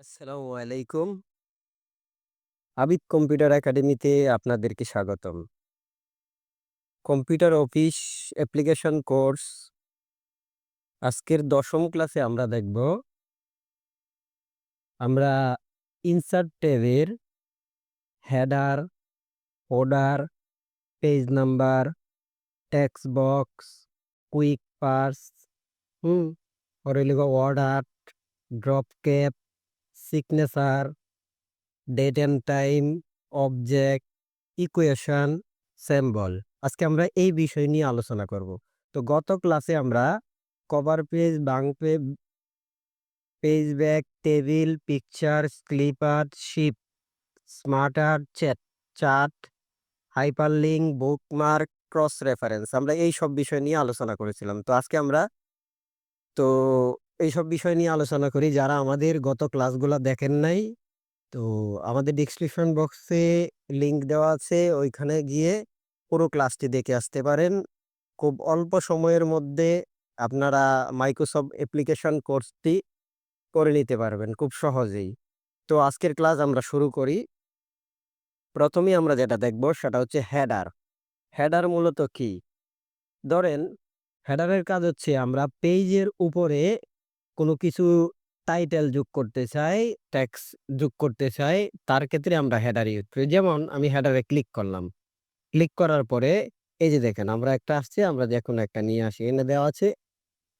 আসসালামু আলাইকুম। আবিদ কম্পিউটার একাডেমিতে আপনাদেরকে স্বাগতম। কম্পিউটার অফিস অ্যাপ্লিকেশন কোর্স আজকের ১০ম ক্লাসে আমরা দেখব আমরা ইনসার্ট ট্যাবের header, order page number, text box, quick parts, hmm? গিয়ে order, drop cap, signature, date and time, object, equation, symbol. আজকে আমরা এই বিষয় নিয়ে আলোচনা করব। তো গত ক্লাসে আমরা cover page, blank page, back, table, picture, slipper ship, smarter, chat, chart, hyperlink, bookmark, cross reference আমরা এই সব বিষয় নিয়ে আলোচনা করেছিলাম। তো আজকে আমরা তো এইসব বিষয় নিয়ে আলোচনা করি। যারা আমাদের গত ক্লাসগুলো দেখেন নাই, তো আমাদের ডেসক্রিপশন বক্সে লিংক দেওয়া আছে। ওইখানে গিয়ে পুরো ক্লাসটি দেখে আসতে পারেন। খুব অল্প সময়ের মধ্যে আপনারা মাইক্রোসফট অ্যাপ্লিকেশন কোর্সটি করে নিতে পারবেন খুব সহজেই। তো আজকের ক্লাস আমরা শুরু করি। প্রথমেই আমরা যেটা দেখব সেটা হচ্ছে হেডার। হেডার মূলত কি? ধরেন হেডারের কাজ হচ্ছে আমরা পেজের উপরে কোনো কিছু টাইটেল যোগ করতে চাই, ট্যাক্স যোগ করতে চাই, তার ক্ষেত্রে আমরা হেডার ইউজ করি। যেমন আমি হেডারে ক্লিক করলাম। ক্লিক করার পরে এই যে দেখেন আমরা একটা আসছে আমরা যেকোনো একটা নিয়ে আসি। এনে দেওয়া আছে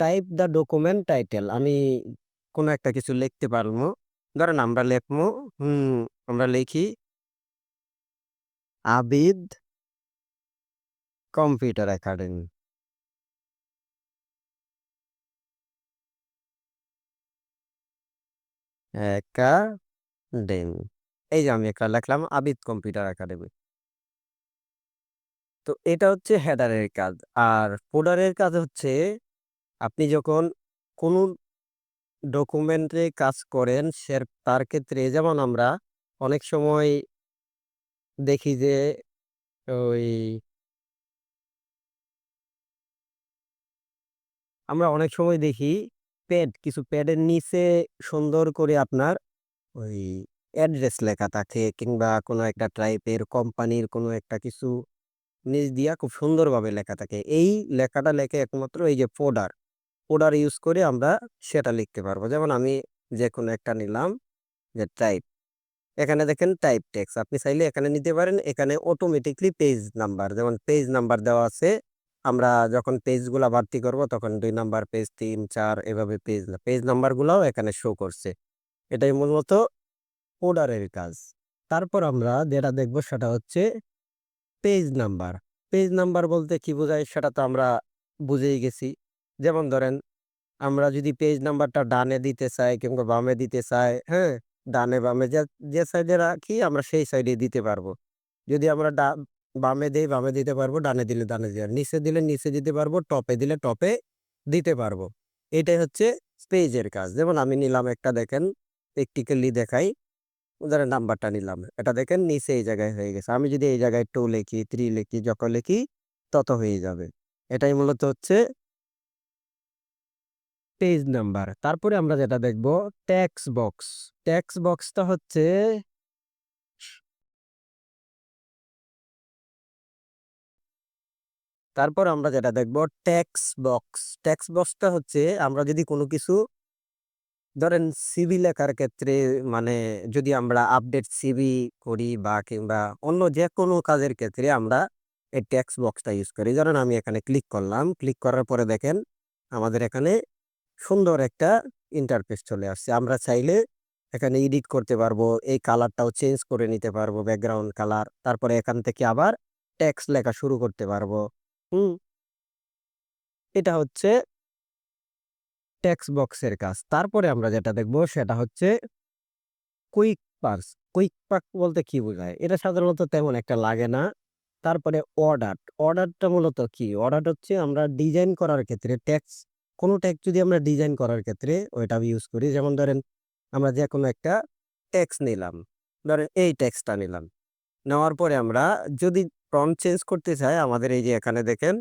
টাইপ দ্য ডকুমেন্ট টাইটেল। আমি কোনো একটা কিছু লিখতে পারব। ধরেন আমরা লিখব হুম আমরা লিখি আবিদ কম্পিউটার একাডেমি। একাডেমি। এই যে আমি একটা লিখলাম আবিদ কম্পিউটার একাডেমি। তো এটা হচ্ছে হেডারের কাজ। আর ফোল্ডারের কাজ হচ্ছে, আপনি যখন কোনো ডকুমেন্টে কাজ করেন, সে তার ক্ষেত্রে যেমন আমরা অনেক সময় দেখি যে ওই আমরা অনেক সময় দেখি প্যাড কিছু প্যাডের নিচে সুন্দর করে আপনার ওই অ্যাড্রেস লেখা থাকে কিংবা কোনো একটা টাইপের কোম্পানির কোনো একটা কিছু নিচ দিয়া খুব সুন্দরভাবে লেখা থাকে। এই লেখাটা লেখে একমাত্র এই যে ফোল্ডার, ফোল্ডার ইউজ করে আমরা সেটা লিখতে পারব। যেমন আমি যে কোনো একটা নিলাম যে টাইপ। এখানে দেখেন টাইপ টেক্স আপনি চাইলে এখানে নিতে পারেন। এখানে অটোমেটিকলি পেজ নাম্বার যেমন পেজ নাম্বার দেওয়া আছে। আমরা যখন পেজগুলা ভর্তি করব তখন দুই নাম্বার পেজ ৩, ৪ এভাবে পেজ পেজ নাম্বারগুলাও এখানে শো করছে। এটাই মূলত ফোল্ডারের কাজ। তারপর আমরা যেটা দেখব সেটা হচ্ছে পেজ নাম্বার। পেজ নাম্বার বলতে কি বোঝায় সেটা তো আমরা বুঝেই গেছি। যেমন ধরেন আমরা যদি পেজ নাম্বারটা ডানে দিতে চাই কিংবা বামে দিতে চাই, হ্যাঁ? ডানে বামে যে যে সাইডে রাখি আমরা সেই সাইডে দিতে পারব। যদি আমরা বামে দেই বামে দিতে পারব, ডানে দিলে ডানে দিয়ে নিচে দিলে নিচে দিতে পারব, টপে দিলে টপে দিতে পারব। এটাই হচ্ছে পেজের কাজ। যেমন আমি নিলাম একটা দেখেন প্র্যাকটিক্যালি দেখাই। ধরেন নাম্বারটা নিলাম। এটা দেখেন নিচে এই জায়গায় হয়ে গেছে। আমি যদি এই জায়গায় টু লিখি, থ্রি লিখি, যত লিখি তত হয়ে যাবে। এটাই মূলত হচ্ছে পেজ নাম্বার। তারপরে আমরা যেটা দেখব টেক্সট বক্স। টেক্সট বক্সটা হচ্ছে তারপর আমরা যেটা দেখব ট্যাক্স বক্স। ট্যাক্স বক্সটা হচ্ছে আমরা যদি কোনো কিছু ধরেন সিভি লেখার ক্ষেত্রে মানে যদি আমরা আপডেট সিভি করি বা কিংবা অন্য যে কোনো কাজের ক্ষেত্রে আমরা এই ট্যাক্স বক্সটা ইউজ করি। ধরেন আমি এখানে ক্লিক করলাম। ক্লিক করার পরে দেখেন আমাদের এখানে সুন্দর একটা ইন্টারফেস চলে আসছে। আমরা চাইলে এখানে এডিট করতে পারব। এই কালারটাও চেঞ্জ করে নিতে পারব ব্যাকগ্রাউন্ড কালার। তারপরে এখান থেকে আবার ট্যাক্স লেখা শুরু করতে পারব। এটা হচ্ছে টেক্সট বক্সের কাজ। তারপরে আমরা যেটা দেখব সেটা হচ্ছে কুইক পার্স। কুইক পার্ক বলতে কি বোঝায়? এটা সাধারণত তেমন একটা লাগে না। তারপরে অর্ডার। অর্ডারটা মূলত কি? অর্ডার হচ্ছে আমরা ডিজাইন করার ক্ষেত্রে ট্যাক্স কোনো ট্যাক্স যদি আমরা ডিজাইন করার ক্ষেত্রে ওইটা ইউজ করি। যেমন ধরেন আমরা যে কোনো একটা ট্যাক্স নিলাম। ধরেন এই ট্যাক্সটা নিলাম। নেওয়ার পরে আমরা যদি ফন্ট চেঞ্জ করতে চাই, আমাদের এই যে এখানে দেখেন,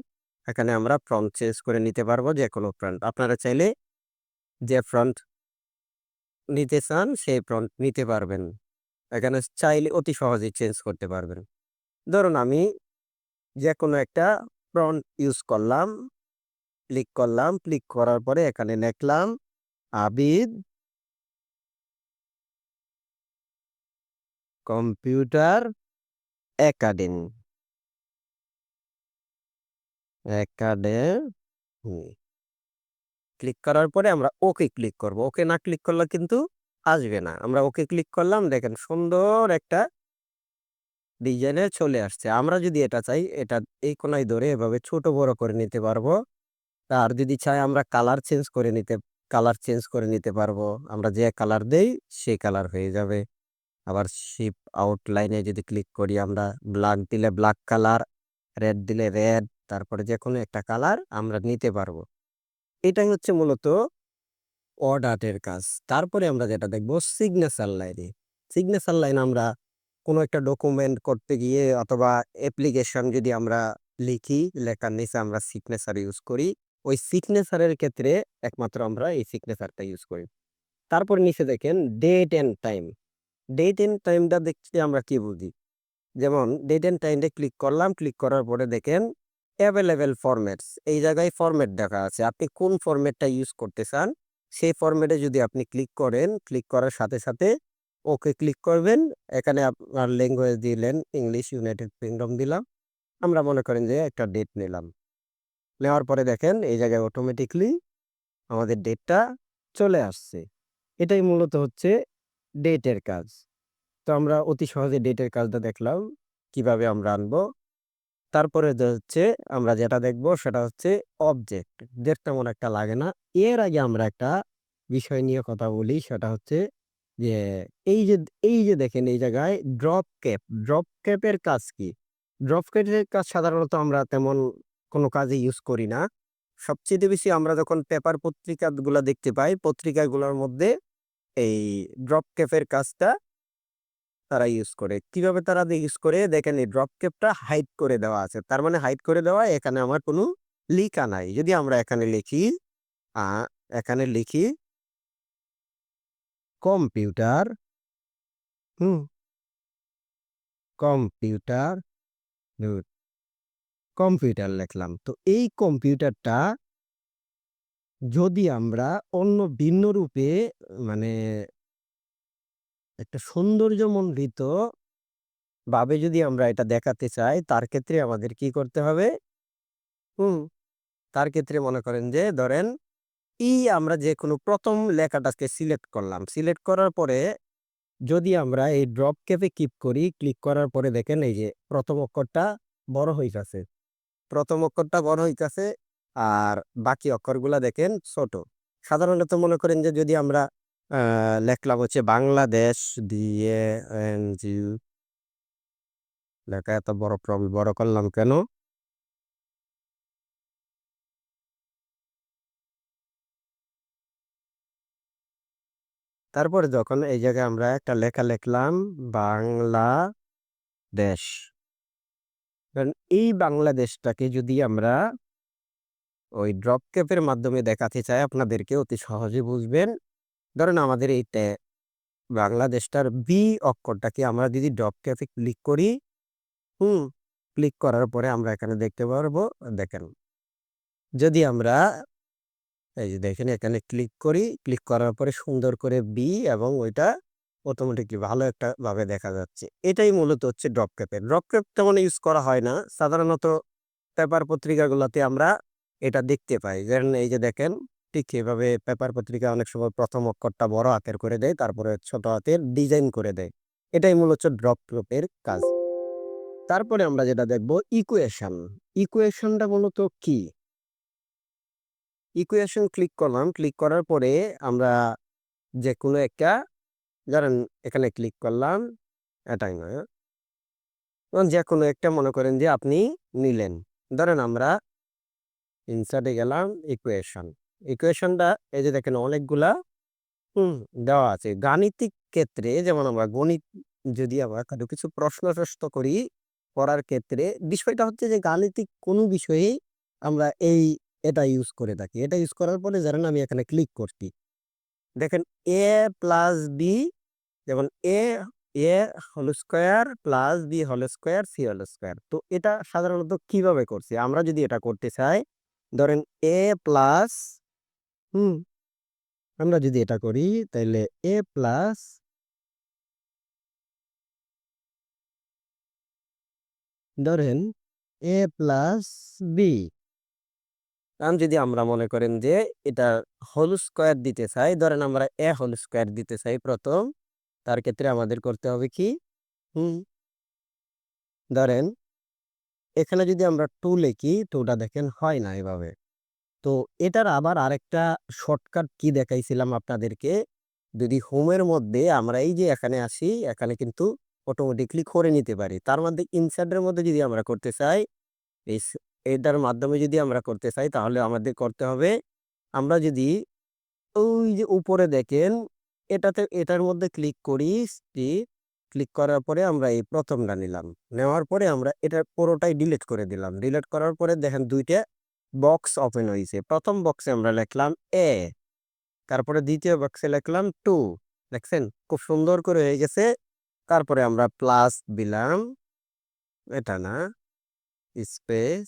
এখানে আমরা ফন্ট চেঞ্জ করে নিতে পারব যে কোনো ফ্রন্ট আপনারা চাইলে যে ফ্রন্ট নিতে চান, সেই ফ্রন্ট নিতে পারবেন। এখানে চাইলে অতি সহজেই চেঞ্জ করতে পারবেন। ধরুন আমি যে কোনো একটা ফ্রন্ট ইউজ করলাম ক্লিক করলাম ক্লিক করার পরে এখানে লিখলাম, Abid computer academy. Academy click করার পরে আমরা ওকে ক্লিক করব। ওকে না ক্লিক করলে কিন্তু আসবে না। আমরা ওকে ক্লিক করলাম, দেখেন সুন্দর একটা ডিজাইনে চলে আসছে। আমরা যদি এটা চাই, এটা এই কোনায় ধরে এভাবে ছোট বড় করে নিতে পারব। আর যদি চাই, আমরা কালার চেঞ্জ করে নিতে, কালার চেঞ্জ করে নিতে পারব। আমরা যে কালার দেই সেই কালার হয়ে যাবে। আবার শিপ আউটলাইনে যদি ক্লিক করি, আমরা ব্ল্যাক দিলে ব্ল্যাক কালার, রেড দিলে রেড তারপরে যে কোনো একটা কালার আমরা নিতে পারব। এটাই হচ্ছে মূলত অর্ডারের কাজ। তারপরে আমরা যেটা দেখব সিগনেচার লাইনে সিগনেচার লাইন আমরা কোনো একটা ডকুমেন্ট করতে গিয়ে অথবা অ্যাপ্লিকেশন যদি আমরা লিখি, লেখার নিচে আমরা সিগনেচার ইউজ করি, ওই সিগনেচারের ক্ষেত্রে একমাত্র আমরা এই সিগনেচারটা ইউজ করি। তারপর নিচে দেখেন date and time date and টাইমটা দেখতে আমরা কি বুঝি? যেমন ডেট অ্যান্ড টাইমে ক্লিক করলাম ক্লিক করার পরে দেখেন অ্যাভেলেবেল ফরম্যাটস এই জায়গায় ফরম্যাট দেখা আছে। আপনি কোন ফরম্যাটটা ইউজ করতে চান, সেই ফরম্যাটে যদি আপনি ক্লিক করেন ক্লিক করার সাথে সাথে ওকে ক্লিক করবেন। এখানে আপনার ল্যাঙ্গুয়েজ দিলেন ইংলিশ ইউনাইটেড কিংডম দিলাম। আমরা মনে করেন যে একটা ডেট নিলাম। নেওয়ার পরে দেখেন, এই জায়গায় অটোমেটিকলি আমাদের ডেটটা চলে আসছে। এটাই মূলত হচ্ছে ডেটের কাজ। তো আমরা অতি সহজে ডেটের কাজটা দেখলাম, কীভাবে আমরা আনব। তারপরে হচ্ছে আমরা যেটা দেখব সেটা হচ্ছে অবজেক্ট দেখতে তেমন একটা লাগে না। এর আগে আমরা একটা বিষয় নিয়ে কথা বলি, সেটা হচ্ছে যে এই যে এই যে দেখেন এই জায়গায় ড্রপ ক্যাপ ড্রপ ক্যাপের কাজ কি? ড্রপ ক্যাপের কাজ সাধারণত আমরা তেমন কোনো কাজে ইউজ করি না। সবচেয়ে বেশি আমরা যখন পেপার পত্রিকাগুলো দেখতে পাই, পত্রিকাগুলোর মধ্যে এই ড্রপ ক্যাপের কাজটা তারা ইউজ করে। কীভাবে তারা ইউজ করে? দেখেন, এই ড্রপ ক্যাপটা হাইড করে দেওয়া আছে। তার মানে হাইড করে দেওয়া, এখানে আমার কোনো লিখা নাই। যদি আমরা এখানে লিখি এখানে লিখি কম্পিউটার হুম কম্পিউটার কম্পিউটার লিখলাম। তো এই কম্পিউটারটা যদি আমরা অন্য ভিন্ন রূপে মানে একটা সৌন্দর্যমণ্ডিত ভাবে যদি আমরা এটা দেখাতে চাই, তার ক্ষেত্রে আমাদের কি করতে হবে? হুম, তার ক্ষেত্রে মনে করেন যে, ধরেন ই আমরা যে কোনো প্রথম লেখাটাকে সিলেক্ট করলাম। সিলেক্ট করার পরে যদি আমরা এই ড্রপ ক্যাপে ক্লিক করি ক্লিক করার পরে দেখেন এই যে প্রথম অক্ষরটা বড় হইতাছে। প্রথম অক্ষরটা বড় হইতাছে আর বাকি অক্ষরগুলা দেখেন ছোট। সাধারণত মনে করেন যে, যদি আমরা লেখলাম হচ্ছে বাংলাদেশ দিয়ে এনজিও লেখা এত বড় প্রবলেম বড় করলাম কেন? তারপরে যখন এই জায়গায় আমরা একটা লেখা লিখলাম, বাংলাদেশ। কারণ এই বাংলাদেশটাকে যদি আমরা ওই ড্রপ ক্যাপের মাধ্যমে দেখাতে চাই, আপনাদেরকে অতি সহজে বুঝবেন। ধরেন আমাদের এই বাংলাদেশটার বি অক্ষরটাকে আমরা যদি ড্রপ ক্যাফে ক্লিক করি, হুম ক্লিক করার পরে আমরা এখানে দেখতে পারব, দেখেন। যদি আমরা এই যে দেখেন এখানে ক্লিক করি ক্লিক করার পরে সুন্দর করে বি এবং ওইটা অটোমেটিকলি ভালো একটা ভাবে দেখা যাচ্ছে। এটাই মূলত হচ্ছে ড্রপ ক্যাপের ড্রপ ক্যাপ তেমন ইউজ করা হয় না। সাধারণত পেপার পত্রিকাগুলোতে আমরা এটা দেখতে পাই। যেমন এই যে দেখেন ঠিক এভাবে পেপার পত্রিকা অনেক সময় প্রথম অক্ষরটা বড় হাতের করে দেয়, তারপরে ছোট হাতের ডিজাইন করে দেয়। এটাই মূলত ড্রপ ক্যাপের কাজ। তারপরে আমরা যেটা দেখব, ইকুয়েশন। ইকুয়েশনটা মূলত কি? ইকুয়েশন ক্লিক করলাম, ক্লিক করার পরে আমরা যে কোনো একটা, ধরেন এখানে ক্লিক করলাম এটাই নয়? যে কোনো একটা মনে করেন যে আপনি নিলেন। ধরেন আমরা ইনসার্টে গেলাম ইকুয়েশন। ইকুয়েশনটা এই যে দেখেন অনেকগুলা, হুম, দেওয়া আছে। গাণিতিক ক্ষেত্রে যেমন আমরা গণিত যদি আমরা কারও কিছু প্রশ্ন টশ্ন করি করার ক্ষেত্রে, বিষয়টা হচ্ছে যে গাণিতিক কোনো বিষয়ে আমরা এই, এটা ইউজ করে থাকি। এটা ইউজ করার পরে ধরেন আমি এখানে ক্লিক করছি। দেখেন এ প্লাস বি যেমন A A whole square plus B whole square C whole square তো এটা সাধারণত কীভাবে করছি? আমরা যদি এটা করতে চাই, ধরেন এ প্লাস হুম। আমরা যদি এটা করি তাহলে এ প্লাস ধরেন এ প্লাস বি কারণ যদি আমরা মনে করেন যে এটা হোল স্কোয়ার দিতে চাই, ধরেন আমরা এ হোল স্কোয়ার দিতে চাই প্রথম, তার ক্ষেত্রে আমাদের করতে হবে কি? হুম। ধরেন, এখানে যদি আমরা টু লিখি টুটা দেখেন হয় না এভাবে। তো এটার আবার আরেকটা শর্টকাট কি দেখাইছিলাম আপনাদেরকে? যদি হোমের মধ্যে আমরা এই যে এখানে আসি, এখানে কিন্তু অটোমেটিকলি করে নিতে পারি। তার মধ্যে ইনসার্টের মধ্যে যদি আমরা করতে চাই এটার মাধ্যমে যদি আমরা করতে চাই, তাহলে আমাদের করতে হবে, আমরা যদি ওই যে উপরে দেখেন, এটাতে, এটার মধ্যে ক্লিক করি ক্লিক করার পরে আমরা এই প্রথমটা নিলাম। নেওয়ার পরে আমরা এটা পুরোটাই ডিলিট করে দিলাম। ডিলিট করার পরে দেখেন দুইটা বক্স ওপেন হয়েছে প্রথম বক্সে আমরা লিখলাম এ তারপরে দ্বিতীয় বক্সে লিখলাম টু দেখছেন? খুব সুন্দর করে হয়ে গেছে। তারপরে আমরা প্লাস দিলাম, এটা না স্পেস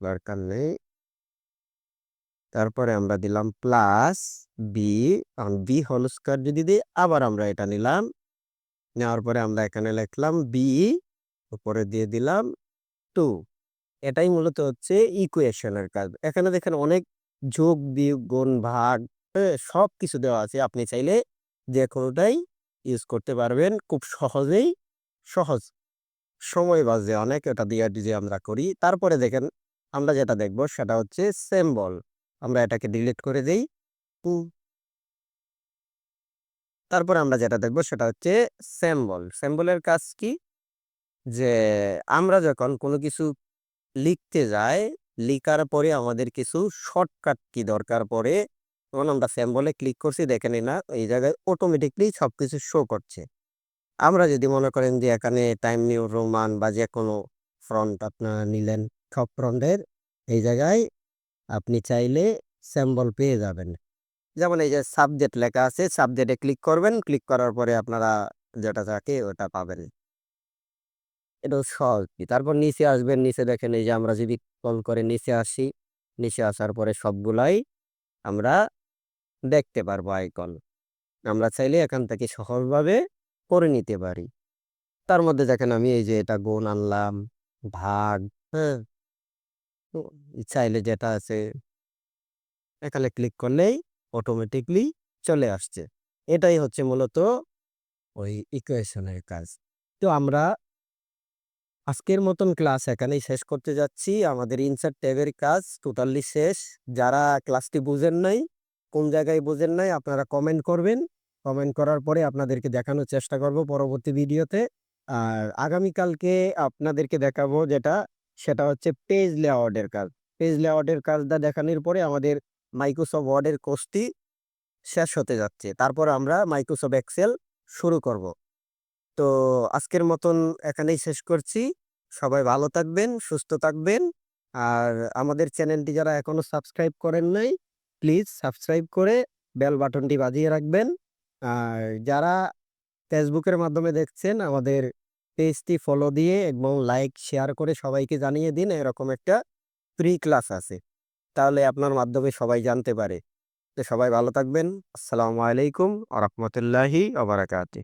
দরকার নেই। তারপরে আমরা দিলাম plus B B whole square যদি দিই, আবার আমরা এটা নিলাম। নেওয়ার পরে আমরা এখানে লিখলাম বি উপরে দিয়ে দিলাম টু এটাই মূলত হচ্ছে ইকুয়েশনের কাজ। এখানে দেখেন অনেক যোগ বিয়োগ গুণ ভাগ হ্যাঁ, সব কিছু দেওয়া আছে। আপনি চাইলে যে কোনোটাই ইউজ করতে পারবেন। খুব সহজেই সহজ। সময় বাজে অনেক এটা দিয়ে যে আমরা করি। তারপরে দেখেন আমরা যেটা দেখব সেটা হচ্ছে সেম্বল আমরা এটাকে ডিলিট করে দেই। তারপরে আমরা যেটা দেখব সেটা হচ্ছে সেম্বল সেম্বলের কাজ কি? যে আমরা যখন কোনো কিছু লিখতে যায়। লিখার পরে আমাদের কিছু শর্টকাট কি দরকার পড়ে? তখন আমরা স্যাম্বলে ক্লিক করছি, দেখেন না এই জায়গায় অটোমেটিকলি সব কিছু শো করছে। আমরা যদি মনে করেন যে এখানে টাইম নিউ রোমান বা যে কোনো ফ্রন্ট আপনারা নিলেন সব ফ্রন্টের এই জায়গায় আপনি চাইলে স্যাম্বল পেয়ে যাবেন। যেমন এই যে সাবজেক্ট লেখা আছে সাবজেক্টে ক্লিক করবেন ক্লিক করার পরে আপনারা যেটা থাকে ওটা পাবেন। এটা সহজ। কি তারপর নিচে আসবেন, নিচে দেখেন এই যে আমরা যদি কল করে নিচে আসি, নিচে আসার পরে সবগুলাই আমরা দেখতে পারব আইকন আমরা চাইলে এখান থেকে সহজভাবে করে নিতে পারি। তার মধ্যে দেখেন আমি এই যে এটা গুণ আনলাম, ভাগ হ্যাঁ। চাইলে যেটা আছে, এখানে ক্লিক করলেই অটোমেটিকলি চলে আসছে। এটাই হচ্ছে মূলত ওই ইকুয়েশনের কাজ। তো আমরা আজকের মতন ক্লাস এখানেই শেষ করতে যাচ্ছি। আমাদের ইনসার্ট ট্যাবের কাজ টোটালি শেষ। যারা ক্লাসটি বুঝেন নাই, কোন জায়গায় বুঝেন নাই, আপনারা কমেন্ট করবেন। কমেন্ট করার পরে আপনাদেরকে দেখানোর চেষ্টা করব পরবর্তী ভিডিওতে। আর আগামীকালকে আপনাদেরকে দেখাবো যেটা, সেটা হচ্ছে পেজ লেআউটের কাজ। পেজ লেআউটের কাজটা দেখানোর পরে আমাদের মাইক্রোসফট ওয়ার্ডের কোর্সটি শেষ হতে যাচ্ছে। তারপর আমরা মাইক্রোসফট এক্সেল শুরু করব। তো আজকের মতন এখানেই শেষ করছি। সবাই ভালো থাকবেন, সুস্থ থাকবেন। আর আমাদের চ্যানেলটি যারা এখনও সাবস্ক্রাইব করেন নাই, প্লিজ সাবস্ক্রাইব করে বেল বাটনটি বাজিয়ে রাখবেন। আর যারা ফেসবুকের মাধ্যমে দেখছেন, আমাদের পেজটি ফলো দিয়ে এবং লাইক, শেয়ার করে সবাইকে জানিয়ে দিন, এরকম একটা ফ্রি ক্লাস আছে। তাহলে আপনার মাধ্যমে সবাই জানতে পারে। তো সবাই ভালো থাকবেন। আসসালামু আলাইকুম আ রহমতুল্লাহি আবরাকাতি